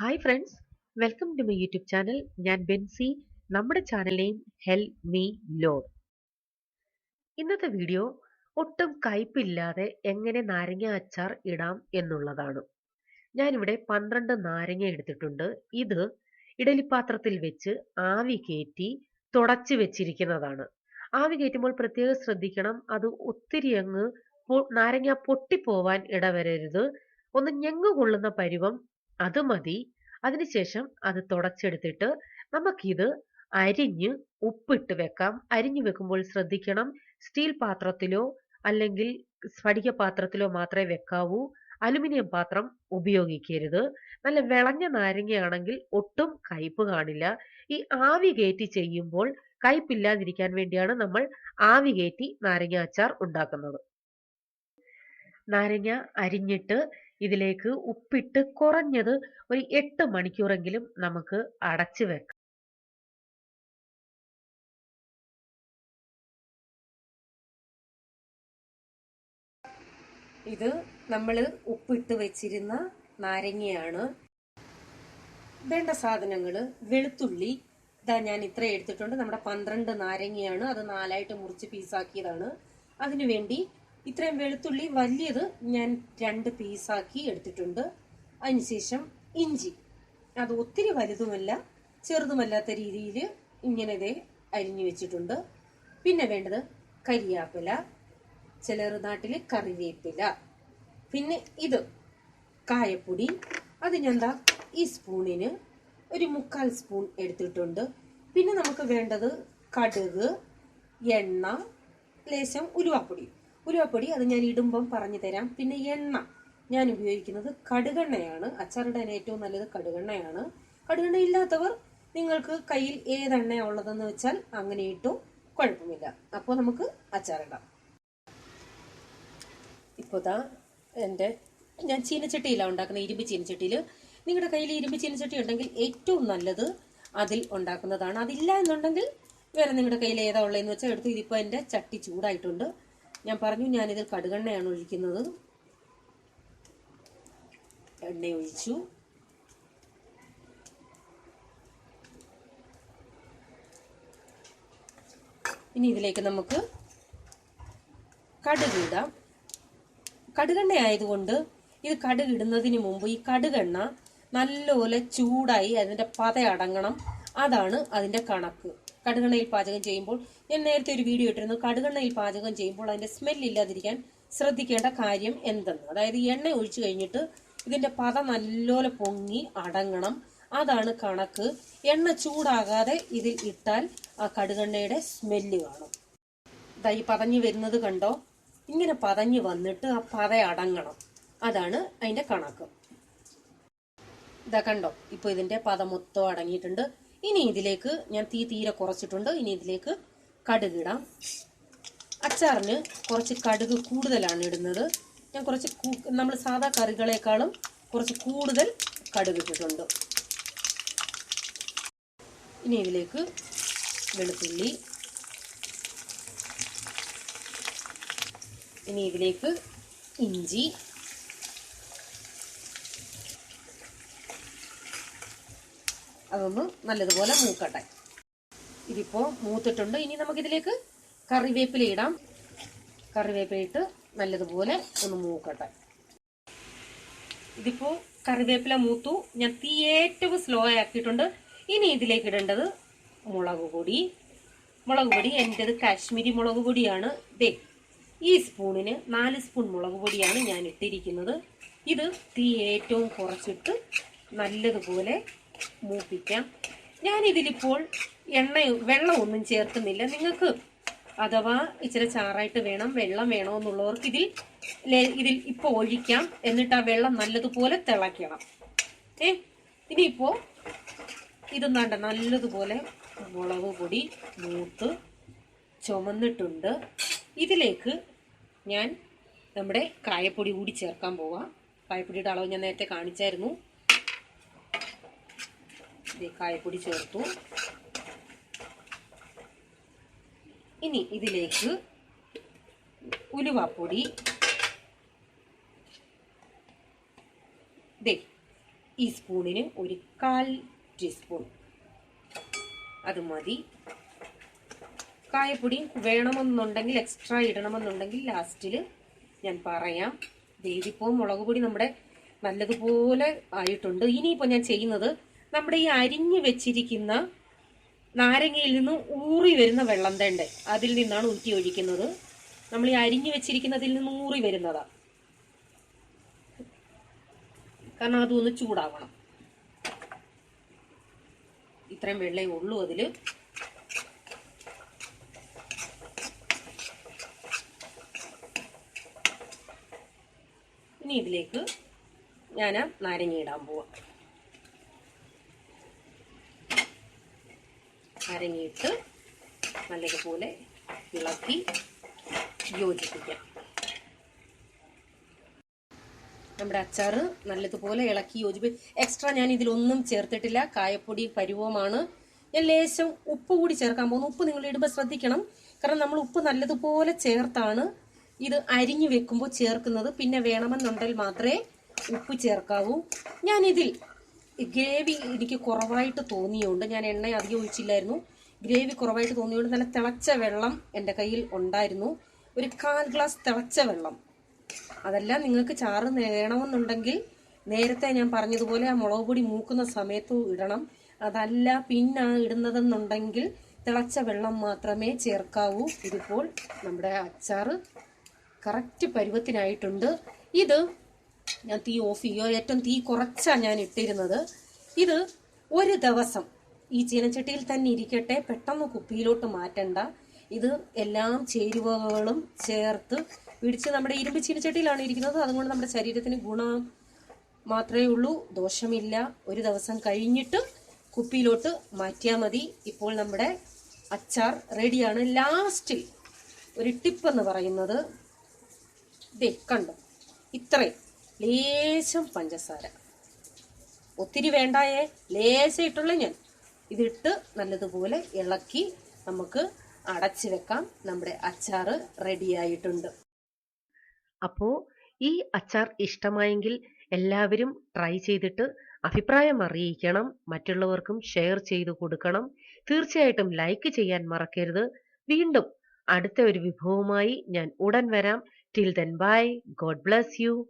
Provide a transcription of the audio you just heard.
Hi friends welcome to my YouTube channel ഞാൻ ബെൻസി. നമ്മുടെ channel name help me lord ഇന്നത്തെ video ഒട്ടും കയ്പില്ലാതെ എങ്ങനെ നാരങ്ങ അച്ചാർ ഇടാം എന്നുള്ളതാണ്. ഞാനിവിടെ പന്ത്രണ്ട് നാരങ്ങ എടുത്തിട്ടുണ്ട്. ഇത് ഇഡലിപ്പാത്രത്തിൽ വെച്ച് ആവി കയറ്റി തുടച്ചു വെച്ചിരിക്കുന്നതാണ്. ആവി കയറ്റുമ്പോൾ പ്രത്യേകം ശ്രദ്ധിക്കണം. അത് ഒത്തിരി അങ്ങ് നാരങ്ങ പൊട്ടിപ്പോവാൻ ഇടവരരുത്. ഒന്ന് ഞെങ്ങു പരുവം അത് മതി. അതിനുശേഷം അത് തുടച്ചെടുത്തിട്ട് നമുക്കിത് അരിഞ്ഞ് ഉപ്പിട്ട് വെക്കാം. അരിഞ്ഞു വെക്കുമ്പോൾ ശ്രദ്ധിക്കണം. സ്റ്റീൽ പാത്രത്തിലോ അല്ലെങ്കിൽ സ്ഫടിക പാത്രത്തിലോ മാത്രമേ വെക്കാവൂ. അലുമിനിയം പാത്രം ഉപയോഗിക്കരുത്. നല്ല വിളഞ്ഞ നാരങ്ങയാണെങ്കിൽ ഒട്ടും കയ്പ് കാണില്ല. ഈ ആവി കയറ്റി ചെയ്യുമ്പോൾ കയ്പില്ലാതിരിക്കാൻ വേണ്ടിയാണ് നമ്മൾ ആവി കയറ്റി നാരങ്ങ അച്ചാർ ഉണ്ടാക്കുന്നത്. നാരങ്ങ അരിഞ്ഞിട്ട് ഇതിലേക്ക് ഉപ്പിട്ട് കുറഞ്ഞത് ഒരു എട്ട് മണിക്കൂറെങ്കിലും നമുക്ക് അടച്ചു വെക്കാം. ഇത് നമ്മൾ ഉപ്പിട്ട് വെച്ചിരുന്ന നാരങ്ങയാണ്. വേണ്ട സാധനങ്ങൾ വെളുത്തുള്ളി. ഇതാ ഞാൻ ഇത്ര എടുത്തിട്ടുണ്ട്. നമ്മുടെ പന്ത്രണ്ട് നാരങ്ങയാണ്. അത് നാലായിട്ട് മുറിച്ച് പീസാക്കിയതാണ് അതിനു വേണ്ടി ഇത്രയും വെളുത്തുള്ളി വലിയത് ഞാൻ രണ്ട് പീസാക്കി എടുത്തിട്ടുണ്ട്. അതിനുശേഷം ഇഞ്ചി. അത് ഒത്തിരി വലുതുമല്ല ചെറുതുമല്ലാത്ത രീതിയിൽ ഇങ്ങനെ ഇതേ അരിഞ്ഞു വെച്ചിട്ടുണ്ട്. പിന്നെ വേണ്ടത് കരിയാപ്പില ചിലർ നാട്ടിൽ കറിവേപ്പില. പിന്നെ ഇത് കായപ്പൊടി. അത് ഞാൻ ഈ സ്പൂണിന് ഒരു മുക്കാൽ സ്പൂൺ എടുത്തിട്ടുണ്ട്. പിന്നെ നമുക്ക് വേണ്ടത് കടുക് എണ്ണ ലേശം ഉലുവാപ്പൊടി. ഉലുവാപ്പൊടി അത് ഞാൻ ഇടുമ്പം പറഞ്ഞു തരാം. പിന്നെ എണ്ണ. ഞാൻ ഉപയോഗിക്കുന്നത് കടുകെണ്ണയാണ്. അച്ചാറിടാൻ ഏറ്റവും നല്ലത് കടുകെണ്ണയാണ്. കടുകെണ്ണ ഇല്ലാത്തവർ നിങ്ങൾക്ക് കയ്യിൽ ഏതെണ്ണ ഉള്ളതെന്ന് വെച്ചാൽ അങ്ങനെ ഇട്ടു കുഴപ്പമില്ല. അപ്പോൾ നമുക്ക് അച്ചാറിടാം. ഇപ്പോൾ ദാ എന്റെ ഞാൻ ചീനച്ചട്ടിയിലാണ് ഉണ്ടാക്കുന്നത് ഇരുമ്പ് ചീനച്ചട്ടിയിൽ. നിങ്ങളുടെ കയ്യിൽ ഇരുമ്പ് ചീനച്ചട്ടി ഉണ്ടെങ്കിൽ ഏറ്റവും നല്ലത് അതിൽ ഉണ്ടാക്കുന്നതാണ്. അതില്ല എന്നുണ്ടെങ്കിൽ വേറെ നിങ്ങളുടെ കയ്യിൽ ഏതാ ഉള്ളതെന്ന് വെച്ചാൽ എടുത്ത് ഇതിപ്പോൾ എന്റെ ചട്ടി ചൂടായിട്ടുണ്ട്. ഞാൻ പറഞ്ഞു ഞാനിതിൽ കടുകെണ്ണയാണ് ഒഴിക്കുന്നത്. എണ്ണ ഒഴിച്ചു. ഇനി ഇതിലേക്ക് നമുക്ക് കടുക് ഇടാം. കടുകെണ്ണ ആയതുകൊണ്ട് ഇത് കടുക് ഇടുന്നതിന് മുമ്പ് ഈ കടുകെണ്ണ നല്ലപോലെ ചൂടായി അതിന്റെ പത അടങ്ങണം. അതാണ് അതിന്റെ കണക്ക്. കടുകെണ്ണയിൽ പാചകം ചെയ്യുമ്പോൾ ഞാൻ നേരത്തെ ഒരു വീഡിയോ ഇട്ടിരുന്നു. കടുകെണ്ണയിൽ പാചകം ചെയ്യുമ്പോൾ അതിന്റെ സ്മെല്ലില്ലാതിരിക്കാൻ ശ്രദ്ധിക്കേണ്ട കാര്യം എന്തെന്ന്? അതായത് എണ്ണ ഒഴിച്ചു കഴിഞ്ഞിട്ട് ഇതിന്റെ പത നല്ലപോലെ പൊങ്ങി അടങ്ങണം. അതാണ് കണക്ക്. എണ്ണ ചൂടാകാതെ ഇതിൽ ഇട്ടാൽ ആ കടുകെണ്ണയുടെ സ്മെല്ല് കാണും. ഈ പതഞ്ഞു വരുന്നത് കണ്ടോ? ഇങ്ങനെ പതഞ്ഞു വന്നിട്ട് ആ പത അടങ്ങണം. അതാണ് അതിന്റെ കണക്ക്. ഇതാ കണ്ടോ? ഇപ്പൊ ഇതിന്റെ പത മൊത്തം അടങ്ങിയിട്ടുണ്ട്. ഇനി ഇതിലേക്ക് ഞാൻ തീ തീരെ കുറച്ചിട്ടുണ്ട്. ഇനി ഇതിലേക്ക് കടുക് ഇടാം. അച്ചാറിന് കുറച്ച് കടുക് കൂടുതലാണ് ഇടുന്നത്. ഞാൻ കുറച്ച് നമ്മൾ സാധാ കറികളെക്കാളും കുറച്ച് കൂടുതൽ കടുക് ഇട്ടിട്ടുണ്ട്. ഇനി ഇതിലേക്ക് വെളുത്തുള്ളി. ഇനി ഇതിലേക്ക് ഇഞ്ചി. അതൊന്ന് നല്ലതുപോലെ മൂക്കട്ടെ. ഇതിപ്പോ മൂത്തിട്ടുണ്ട്. ഇനി നമുക്കിതിലേക്ക് കറിവേപ്പില ഇടാം. കറിവേപ്പില ഇട്ട് നല്ലതുപോലെ ഒന്ന് മൂക്കട്ടെ. ഇതിപ്പോ കറിവേപ്പില മൂത്തു. ഞാൻ തീ ഏറ്റവും സ്ലോ ആക്കിയിട്ടുണ്ട്. ഇനി ഇതിലേക്ക് ഇടേണ്ടത് മുളക് പൊടി. മുളക് പൊടി എന്റെത് കാശ്മീരി മുളക് പൊടിയാണ്. ദേ ഈ സ്പൂണിന് നാല് സ്പൂൺ മുളക് പൊടിയാണ് ഞാൻ ഇട്ടിരിക്കുന്നത്. ഇത് തീ ഏറ്റവും കുറച്ചിട്ട് നല്ലതുപോലെ മൂപ്പിക്കാം. ഞാൻ ഇതിലിപ്പോൾ എണ്ണ വെള്ളമൊന്നും ചേർക്കുന്നില്ല. നിങ്ങൾക്ക് അഥവാ ഇച്ചിരി ചാറായിട്ട് വേണം വെള്ളം വേണമെന്നുള്ളവർക്ക് ഇതിൽ ഇതിൽ ഇപ്പോൾ ഒഴിക്കാം. എന്നിട്ട് ആ വെള്ളം നല്ലതുപോലെ തിളയ്ക്കണം. ഏ ഇനിയിപ്പോൾ ഇത് നണ്ട നല്ലതുപോലെ മുളക് പൊടി മൂത്ത് ചുമന്നിട്ടുണ്ട്. ഇതിലേക്ക് ഞാൻ നമ്മുടെ കായപ്പൊടി കൂടി ചേർക്കാൻ പോവാം. കായപ്പൊടിയുടെ അളവ് ഞാൻ നേരത്തെ കാണിച്ചായിരുന്നു. കായപ്പൊടി ചേർത്തു. ഇനി ഇതിലേക്ക് ഉലുവാപ്പൊടി. ദേ ഈ സ്പൂണിന് ഒരു കാൽ ടീസ്പൂൺ. അത് മതി. കായപ്പൊടിയും വേണമെന്നുണ്ടെങ്കിൽ എക്സ്ട്രാ ഇടണമെന്നുണ്ടെങ്കിൽ ലാസ്റ്റിൽ ഞാൻ പറയാം. ദേവിപ്പോ മുളക് പൊടി നമ്മുടെ നല്ലതുപോലെ ആയിട്ടുണ്ട്. ഇനിയിപ്പോൾ ഞാൻ ചെയ്യുന്നത് നമ്മുടെ ഈ അരിഞ്ഞു വെച്ചിരിക്കുന്ന നാരങ്ങയിൽ നിന്ന് ഊറി വരുന്ന വെള്ളം തേണ്ട? അതിൽ നിന്നാണ് ഊറ്റി ഒഴിക്കുന്നത്. നമ്മൾ ഈ അരിഞ്ഞു വെച്ചിരിക്കുന്നതിൽ നിന്ന് ഊറി വരുന്നതാ. കാരണം അതൊന്ന് ചൂടാവണം. ഇത്രയും വെള്ളേ ഉള്ളൂ അതിൽ ഇനി ഇതിലേക്ക് ഞാൻ നാരങ്ങ ഇടാൻ പോവാം. നാരങ്ങയിട്ട് നല്ലതുപോലെ ഇളക്കി യോജിപ്പിക്കാം. നമ്മുടെ അച്ചാർ നല്ലതുപോലെ ഇളക്കി യോജിപ്പി. എക്സ്ട്രാ ഞാൻ ഇതിലൊന്നും ചേർത്തിട്ടില്ല. കായപ്പൊടി പരുവമാണ്. ഞാൻ ലേശം ഉപ്പ് കൂടി ചേർക്കാൻ പോകുന്നു. ഉപ്പ് നിങ്ങൾ ഇടുമ്പോൾ ശ്രദ്ധിക്കണം. കാരണം നമ്മൾ ഉപ്പ് നല്ലതുപോലെ ചേർത്താണ് ഇത് അരിഞ്ഞു വെക്കുമ്പോൾ ചേർക്കുന്നത്. പിന്നെ വേണമെന്നുണ്ടെങ്കിൽ മാത്രമേ ഉപ്പ് ചേർക്കാവൂ. ഞാനിതിൽ ഗ്രേവി എനിക്ക് കുറവായിട്ട് തോന്നിയുണ്ട് ഞാൻ എണ്ണ അധികം ഒഴിച്ചില്ലായിരുന്നു. ഗ്രേവി കുറവായിട്ട് തോന്നിയുകൊണ്ട് നല്ല തിളച്ച വെള്ളം എന്റെ കയ്യിൽ ഉണ്ടായിരുന്നു. ഒരു കാൽ ഗ്ലാസ് തിളച്ച വെള്ളം. അതല്ല നിങ്ങൾക്ക് ചാറ് നേടണമെന്നുണ്ടെങ്കിൽ നേരത്തെ ഞാൻ പറഞ്ഞതുപോലെ ആ മുളക് പൊടി മൂക്കുന്ന സമയത്ത് ഇടണം. അതല്ല പിന്നെ ഇടുന്നതെന്നുണ്ടെങ്കിൽ തിളച്ച വെള്ളം മാത്രമേ ചേർക്കാവൂ. ഇതിപ്പോൾ നമ്മുടെ അച്ചാറ് കറക്റ്റ് പരുവത്തിനായിട്ടുണ്ട്. ഇത് ഞാൻ തീ ഓഫ് ചെയ്യുക. ഏറ്റവും തീ കുറച്ചാണ് ഞാൻ ഇട്ടിരുന്നത്. ഇത് ഒരു ദിവസം ഈ ചീനച്ചട്ടിയിൽ തന്നെ ഇരിക്കട്ടെ. പെട്ടെന്ന് കുപ്പിയിലോട്ട് മാറ്റണ്ട. ഇത് എല്ലാം ചേരുവകളും ചേർത്ത് പിടിച്ച് നമ്മുടെ ഇരുമ്പ് ചീനച്ചട്ടിയിലാണ് ഇരിക്കുന്നത്. അതുകൊണ്ട് നമ്മുടെ ശരീരത്തിന് ഗുണം മാത്രമേ ഉള്ളൂ. ദോഷമില്ല. ഒരു ദിവസം കഴിഞ്ഞിട്ട് കുപ്പിയിലോട്ട് മാറ്റിയാൽ മതി. ഇപ്പോൾ നമ്മുടെ അച്ചാർ റെഡിയാണ്. ലാസ്റ്റിൽ ഒരു ടിപ്പ് എന്ന് പറയുന്നത്. ദേ കണ്ടു? ഇത്രയും. ലേശം പഞ്ചസാര. ഒത്തിരി വേണ്ടായേ. ലേശം ഇട്ടുള്ള ഞാൻ. ഇതിട്ട് നല്ലതുപോലെ ഇളക്കി നമുക്ക് അടച്ചു വെക്കാം. നമ്മുടെ അച്ചാർ റെഡിയായിട്ടുണ്ട് അപ്പോൾ ഈ അച്ചാർ ഇഷ്ടമായെങ്കിൽ എല്ലാവരും ട്രൈ ചെയ്തിട്ട് അഭിപ്രായം അറിയിക്കണം. മറ്റുള്ളവർക്കും ഷെയർ ചെയ്തു കൊടുക്കണം. തീർച്ചയായിട്ടും ലൈക്ക് ചെയ്യാൻ മറക്കരുത്. വീണ്ടും അടുത്ത ഒരു വിഭവവുമായി ഞാൻ ഉടൻ വരാം. Till then bye God bless you